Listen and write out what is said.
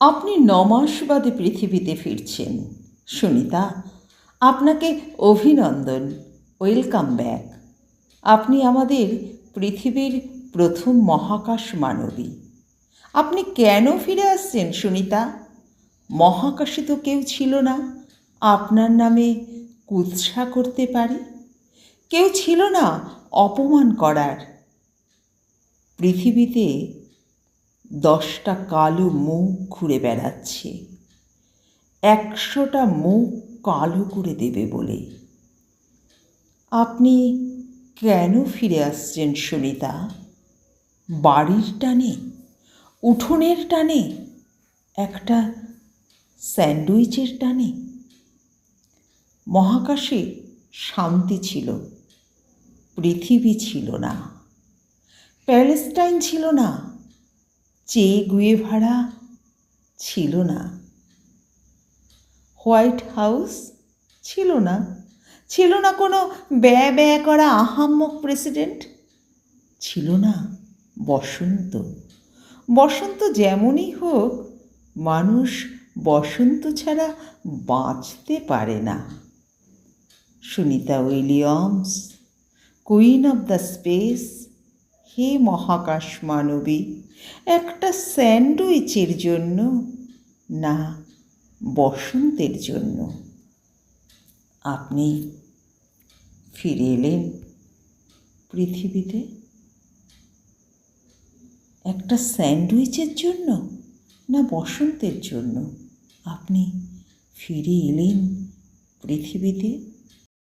আপনি নমাস বাদে পৃথিবীতে ফিরছেন। সুনিতা, আপনাকে অভিনন্দন। Welcome back. আপনি আমাদের পৃথিবীর প্রথম মহাকাশ মানবী। আপনি কেন ফিরে আসছেন, সুনিতা? মহাকাশে তো কেউ ছিল না। আপনার নামে কুৎসা করতে পারে? কেউ ছিল না অপমান করার। পৃথিবীতে দশটা কালো মুখ ঘুরে বেড়াচ্ছে। একশোটা মুখ কালো করে দেবে বলে। আপনি কেন ফিরে আসছেন সুনিতা? বাড়ির টানে? উঠোনের টানে? একটা স্যান্ডউইচের টানে? মহাকাশে শান্তি ছিল, পৃথিবী ছিল না, প্যালেস্টাইন ছিল না। চে গুয়েভারা ছিল না। হোয়াইট হাউস ছিল না। ছিল না কোনো ব্যয় ব্যয় করা আহাম্মক প্রেসিডেন্ট? ছিল না বসন্ত। বসন্ত যেমনই হোক, মানুষ বসন্ত ছাড়া বাঁচতে পারে না। Sunita Williams queen of the space হে মহাকাশ মানবী? একটা স্যান্ডউইচের জন্য, না, বসন্তের জন্য। আপনি ফিরে এলেন পৃথিবীতে? একটা স্যান্ডউইচের জন্য, না, বসন্তের জন্য? আপনি ফিরে এলেন পৃথিবীতে?